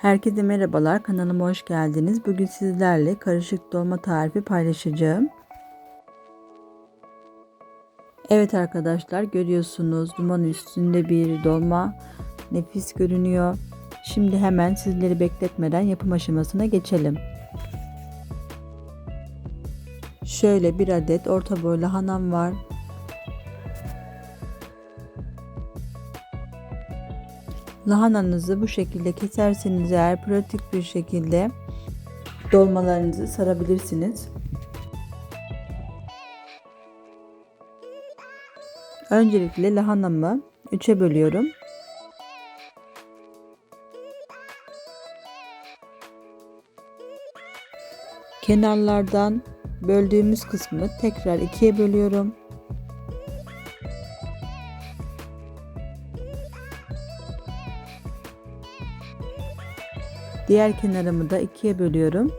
Herkese merhabalar, kanalıma hoş geldiniz. Bugün sizlerle karışık dolma tarifi paylaşacağım. Evet arkadaşlar görüyorsunuz duman üstünde bir dolma nefis görünüyor. Şimdi hemen sizleri bekletmeden yapım aşamasına geçelim. Şöyle bir adet orta boy lahanam var. Lahananızı bu şekilde keserseniz eğer pratik bir şekilde dolmalarınızı sarabilirsiniz. Öncelikle lahanamı 3'e bölüyorum. Kenarlardan böldüğümüz kısmı tekrar ikiye bölüyorum. Diğer kenarımı da ikiye bölüyorum.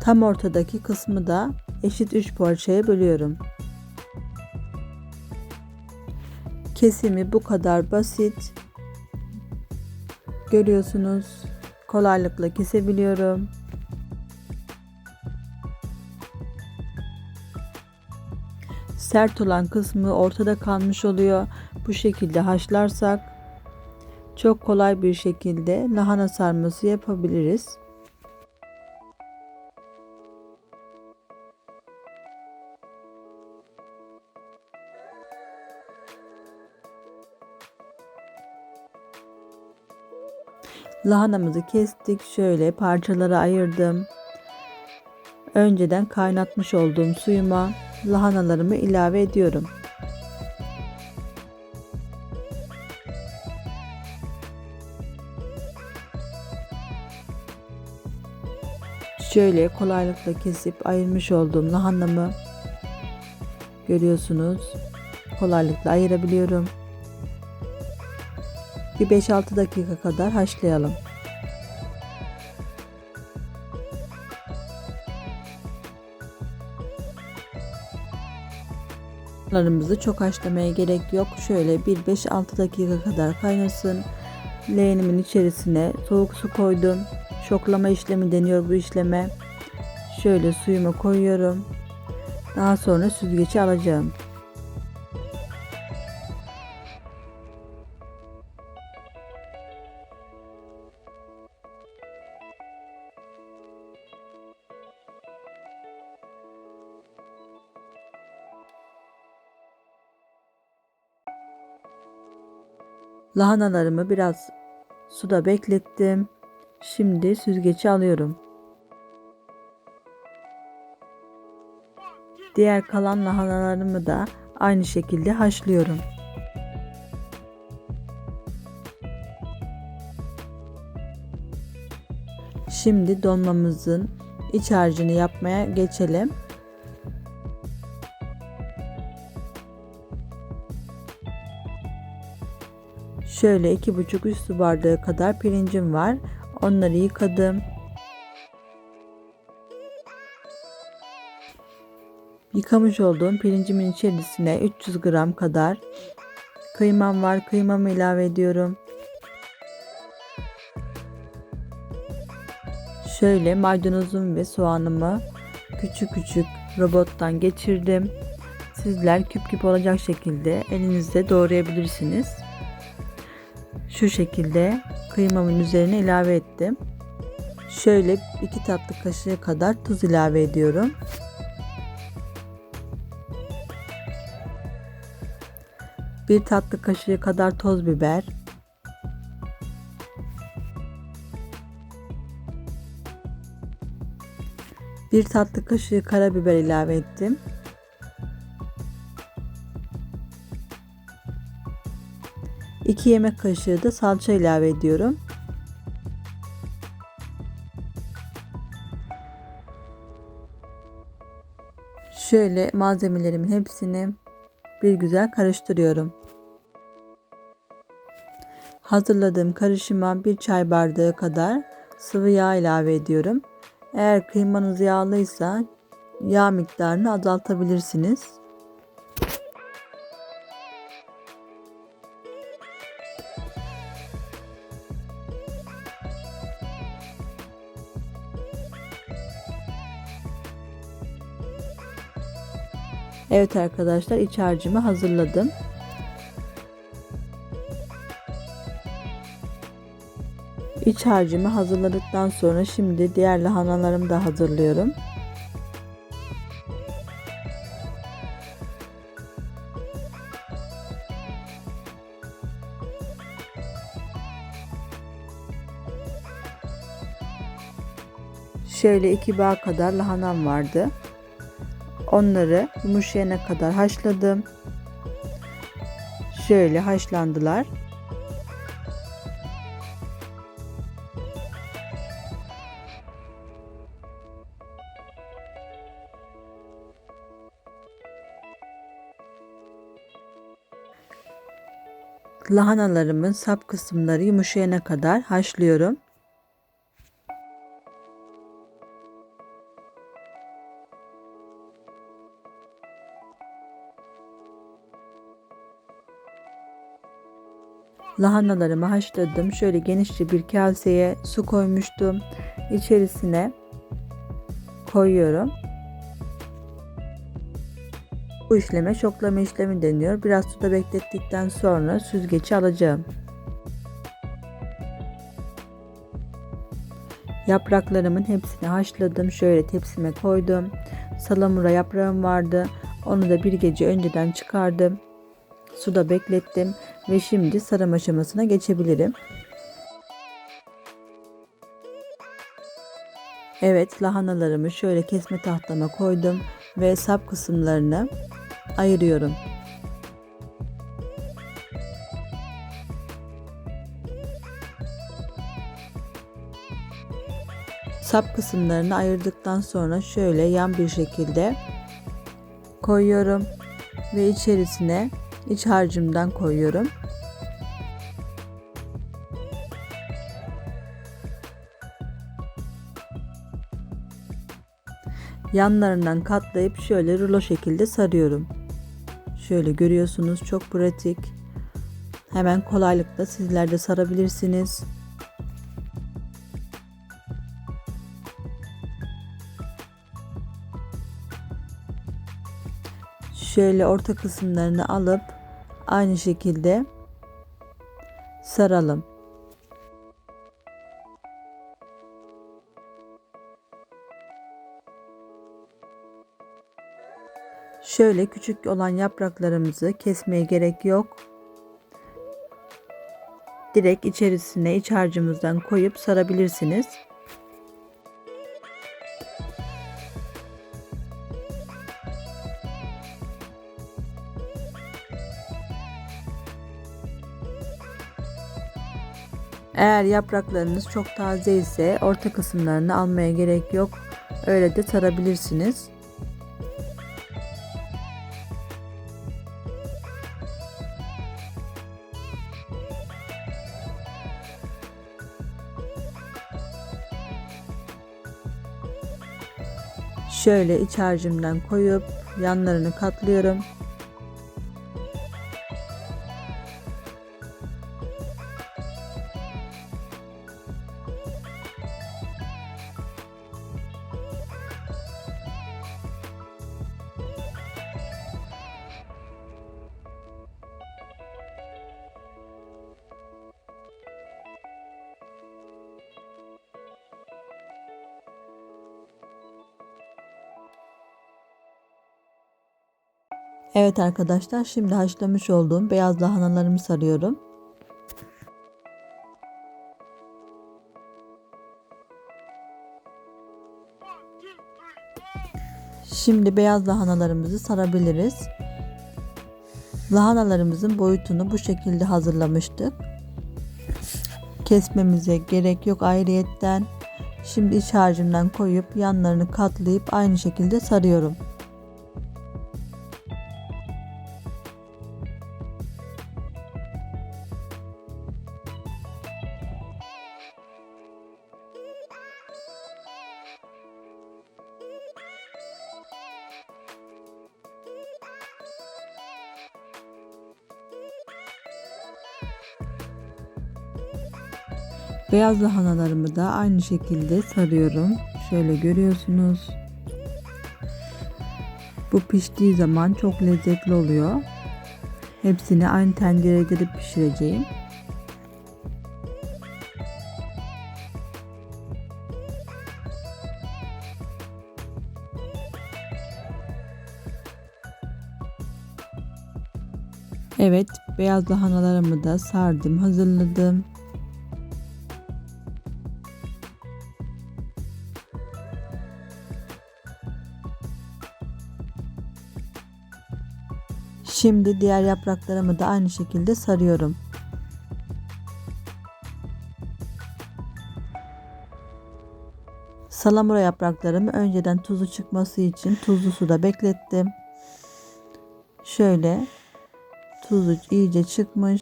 Tam ortadaki kısmı da eşit 3 parçaya bölüyorum. Kesimi bu kadar basit. Görüyorsunuz. Kolaylıkla kesebiliyorum. Sert olan kısmı ortada kalmış oluyor. Bu şekilde haşlarsak çok kolay bir şekilde lahana sarması yapabiliriz. Lahanamızı kestik. Şöyle parçalara ayırdım. Önceden kaynatmış olduğum suyuma lahanalarımı ilave ediyorum. Şöyle kolaylıkla kesip ayırmış olduğum lahanamı görüyorsunuz. Kolaylıkla ayırabiliyorum. Bir 5-6 dakika kadar haşlayalım. Larımızı çok haşlamaya gerek yok. Şöyle bir 5-6 dakika kadar kaynasın. Leğenimin içerisine soğuk su koydum. Şoklama işlemi deniyor bu işleme. Şöyle suyumu koyuyorum. Daha sonra süzgeci alacağım. Lahanalarımı biraz suda beklettim. Şimdi süzgeci alıyorum. Diğer kalan lahanalarımı da aynı şekilde haşlıyorum. Şimdi dolmamızın iç harcını yapmaya geçelim. Şöyle iki buçuk üst su bardağı kadar pirincim var. Onları yıkadım. Yıkamış olduğum pirincimin içerisine 300 gram kadar kıymam var. Kıymamı ilave ediyorum. Şöyle maydanozum ve soğanımı küçük küçük robottan geçirdim. Sizler küp küp olacak şekilde elinizde doğrayabilirsiniz şu şekilde kıymamın üzerine ilave ettim. Şöyle 2 tatlı kaşığı kadar tuz ilave ediyorum. Bir tatlı kaşığı kadar toz biber. Bir tatlı kaşığı karabiber ilave ettim. 2 yemek kaşığı da salça ilave ediyorum. Şöyle malzemelerimin hepsini bir güzel karıştırıyorum. Hazırladığım karışıma bir çay bardağı kadar sıvı yağ ilave ediyorum. Eğer kıymanız yağlıysa yağ miktarını azaltabilirsiniz. Evet arkadaşlar iç harcımı hazırladım. İç harcımı hazırladıktan sonra şimdi diğer lahanalarımı da hazırlıyorum. Şöyle iki bağ kadar lahanam vardı. Onları yumuşayana kadar haşladım. Şöyle haşlandılar. Lahanalarımın sap kısımları yumuşayana kadar haşlıyorum. Lahanalarımı haşladım. Şöyle genişçe bir kaseye su koymuştum. İçerisine koyuyorum. Bu işleme şoklama işlemi deniyor. Biraz suda beklettikten sonra süzgeci alacağım. Yapraklarımın hepsini haşladım. Şöyle tepsime koydum. Salamura yaprağım vardı. Onu da bir gece önceden çıkardım. Suda beklettim ve şimdi sarım aşamasına geçebilirim. Evet lahanalarımı şöyle kesme tahtama koydum ve sap kısımlarını ayırıyorum. Sap kısımlarını ayırdıktan sonra şöyle yan bir şekilde koyuyorum ve içerisine iç harcımdan koyuyorum. Yanlarından katlayıp şöyle rulo şekilde sarıyorum. Şöyle görüyorsunuz çok pratik. Hemen kolaylıkla sizler de sarabilirsiniz. Şöyle orta kısımlarını alıp aynı şekilde saralım. Şöyle küçük olan yapraklarımızı kesmeye gerek yok. Direkt içerisine iç harcımızdan koyup sarabilirsiniz. Eğer yapraklarınız çok taze ise orta kısımlarını almaya gerek yok. Öyle de sarabilirsiniz. Şöyle iç harcımdan koyup yanlarını katlıyorum. Evet arkadaşlar şimdi haşlamış olduğum beyaz lahanalarımı sarıyorum. Şimdi beyaz lahanalarımızı sarabiliriz. Lahanalarımızın boyutunu bu şekilde hazırlamıştık. Kesmemize gerek yok ayrıyetten. Şimdi iç harcımdan koyup yanlarını katlayıp aynı şekilde sarıyorum. Beyaz lahanalarımı da aynı şekilde sarıyorum. Şöyle görüyorsunuz. Bu piştiği zaman çok lezzetli oluyor. Hepsini aynı tencerede de pişireceğim. Evet, beyaz lahanalarımı da sardım, hazırladım. Şimdi diğer yapraklarımı da aynı şekilde sarıyorum. Salamura yapraklarımı önceden tuzu çıkması için tuzlu suda beklettim. Şöyle tuzu iyice çıkmış.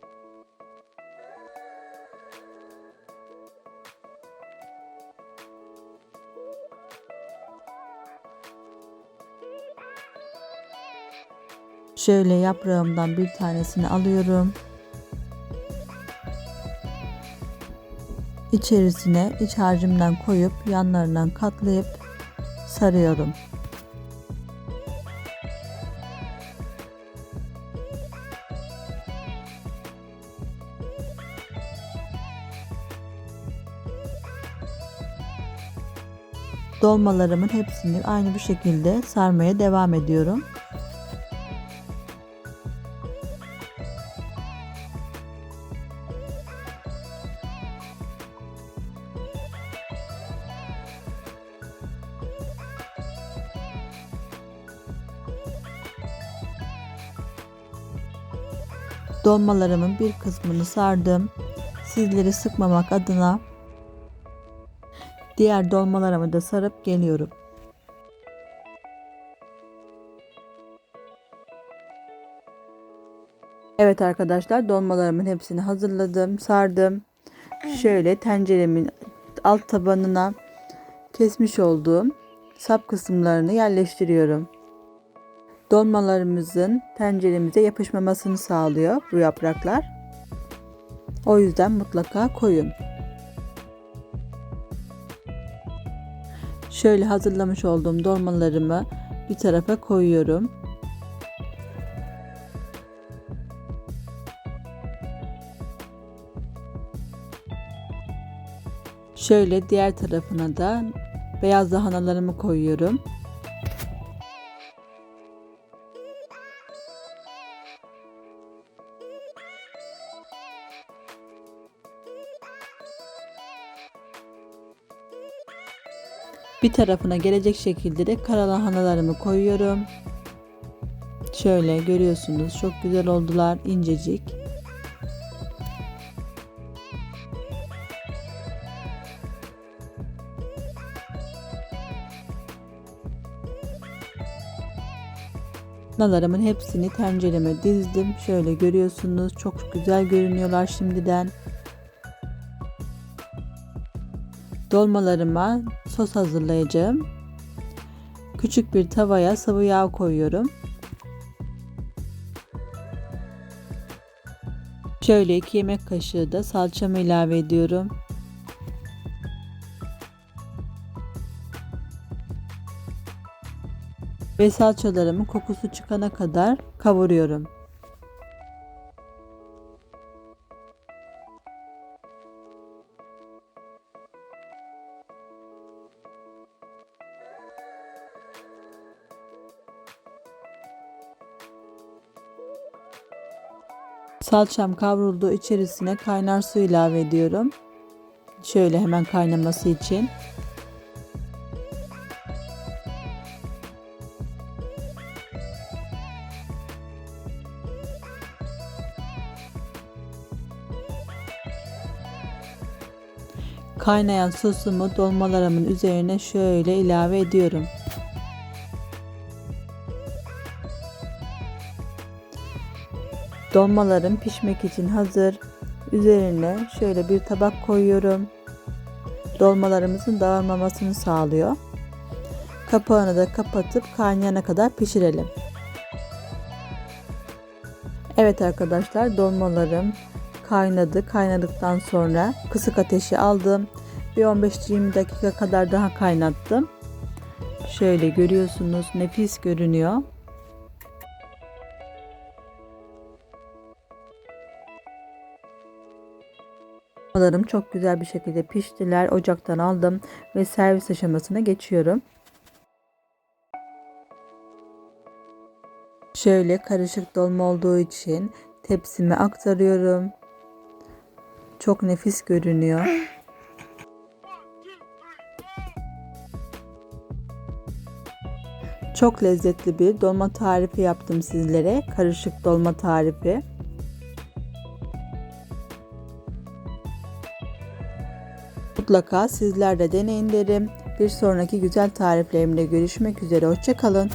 Şöyle yaprağımdan bir tanesini alıyorum. İçerisine iç harcımdan koyup yanlarından katlayıp sarıyorum. Dolmalarımın hepsini aynı bu şekilde sarmaya devam ediyorum. Dolmalarımın bir kısmını sardım. Sizleri sıkmamak adına diğer dolmalarımı da sarıp geliyorum. Evet arkadaşlar dolmalarımın hepsini hazırladım, sardım. Şöyle tenceremin alt tabanına kesmiş olduğum sap kısımlarını yerleştiriyorum. Dolmalarımızın tenceremize yapışmamasını sağlıyor bu yapraklar. O yüzden mutlaka koyun. Şöyle hazırlamış olduğum dolmalarımı bir tarafa koyuyorum. Şöyle diğer tarafına da beyaz lahanalarımı koyuyorum. Bir tarafına gelecek şekilde de karalahanalarımı koyuyorum. Şöyle görüyorsunuz çok güzel oldular incecik. Nalarımın hepsini tencereme dizdim. Şöyle görüyorsunuz çok güzel görünüyorlar şimdiden. Dolmalarıma sos hazırlayacağım. Küçük bir tavaya sıvı yağ koyuyorum. Şöyle 2 yemek kaşığı da salçamı ilave ediyorum. Ve salçalarımın kokusu çıkana kadar kavuruyorum. Salçam kavruldu. içerisine kaynar su ilave ediyorum. Şöyle hemen kaynaması için. Kaynayan sosumu dolmalarımın üzerine şöyle ilave ediyorum. Dolmalarım pişmek için hazır. Üzerine şöyle bir tabak koyuyorum. Dolmalarımızın dağılmamasını sağlıyor. Kapağını da kapatıp kaynayana kadar pişirelim. Evet arkadaşlar dolmalarım kaynadı. Kaynadıktan sonra kısık ateşe aldım. Bir 15-20 dakika kadar daha kaynattım. Şöyle görüyorsunuz nefis görünüyor. Dolmalarım çok güzel bir şekilde piştiler. Ocaktan aldım ve servis aşamasına geçiyorum. Şöyle karışık dolma olduğu için tepsime aktarıyorum. Çok nefis görünüyor. Çok lezzetli bir dolma tarifi yaptım sizlere. Karışık dolma tarifi. Mutlaka sizler de deneyin derim. Bir sonraki güzel tariflerimde görüşmek üzere. Hoşçakalın.